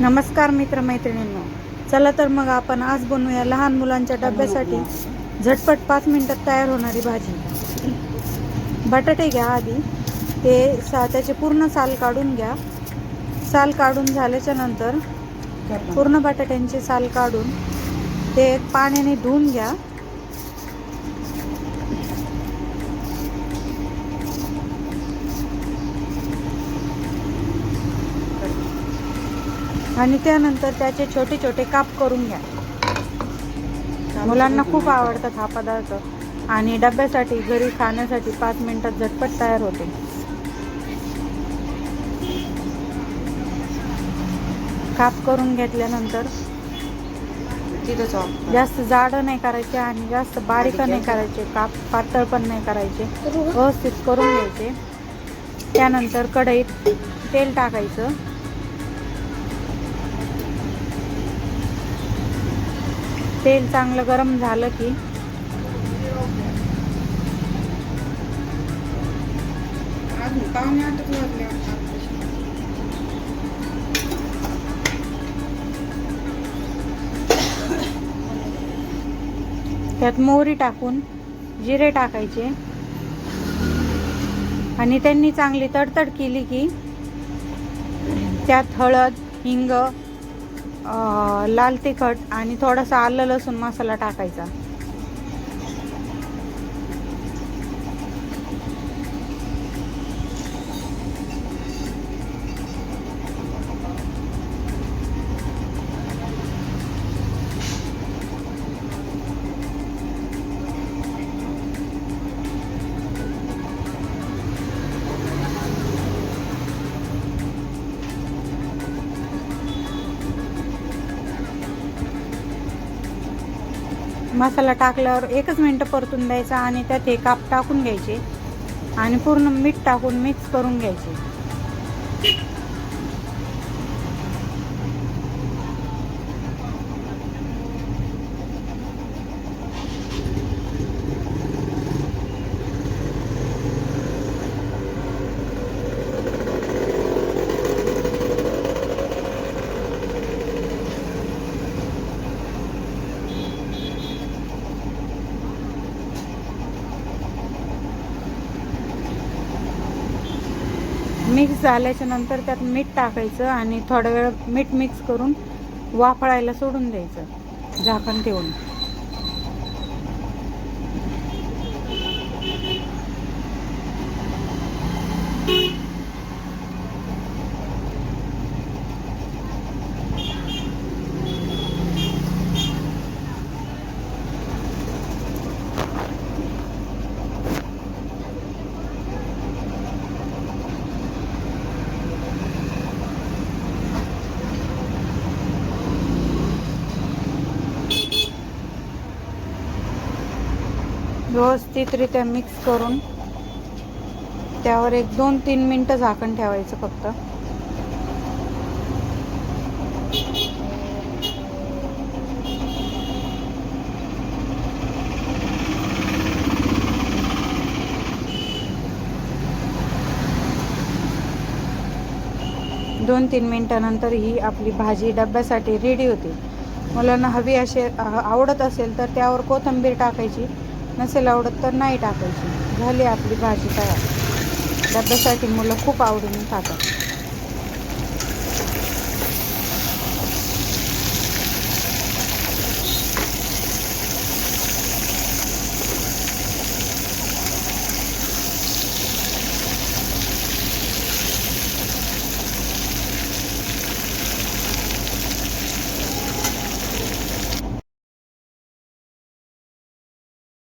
नमस्कार मित्रमैत्रिणींनो. चला तर मग आपण आज बनवूया लहान मुलांच्या डब्यासाठी झटपट पाच मिनटात तयार होणारी भाजी. बटाटे घ्या आधी. ते सा त्याचे पूर्ण साल काढून घ्या. साल काढून झाल्याच्यानंतर पूर्ण बटाट्यांची साल काढून ते पाण्याने धुवून घ्या. आणि त्यानंतर त्याचे छोटे छोटे काप करून घ्या. मुलांना खूप आवडतात हा पदार्थ आणि डब्यासाठी घरी खाण्यासाठी पाच मिनिटात झटपट तयार होते. काप करून घेतल्यानंतर जास्त जाड नाही करायचे आणि जास्त बारीक नाही करायचे काप पातळ पण नाही करायचे. व्यवस्थित करून घ्यायचे. त्यानंतर कढईत तेल टाकायचं. तेल चांगलं गरम झालं की त्यात मोहरी टाकून जिरे टाकायचे. आणि त्यांनी चांगली तडतड केली की त्यात हळद हिंग लाल तिखट आणि थोडासा आलं लसूण मसाला टाकायचा. मसाला टाकल्यावर एकच मिनटं परतून द्यायचा आणि त्यात हे काप टाकून घ्यायचे. आणि पूर्ण मीठ टाकून मिक्स करून घ्यायचे. मिक्स झाल्याच्यानंतर त्यात मीठ टाकायचं आणि थोडा वेळ मीठ मिक्स करून वाफळायला सोडून द्यायचं झाकण ठेवून. व्यवस्थितरित्या मिक्स करून त्यावर एक दोन तीन मिनटं झाकण ठेवायचं फक्त. दोन तीन मिनटानंतर ही आपली भाजी डब्यासाठी रेडी होती. मुलांना हवी असे आवडत असेल तर त्यावर कोथिंबीर टाकायची. नसेल आवडत तर नाही टाकायची. झाली आपली भाजी तयार. डब्यासाठी मुलं खूप आवडीने खातात.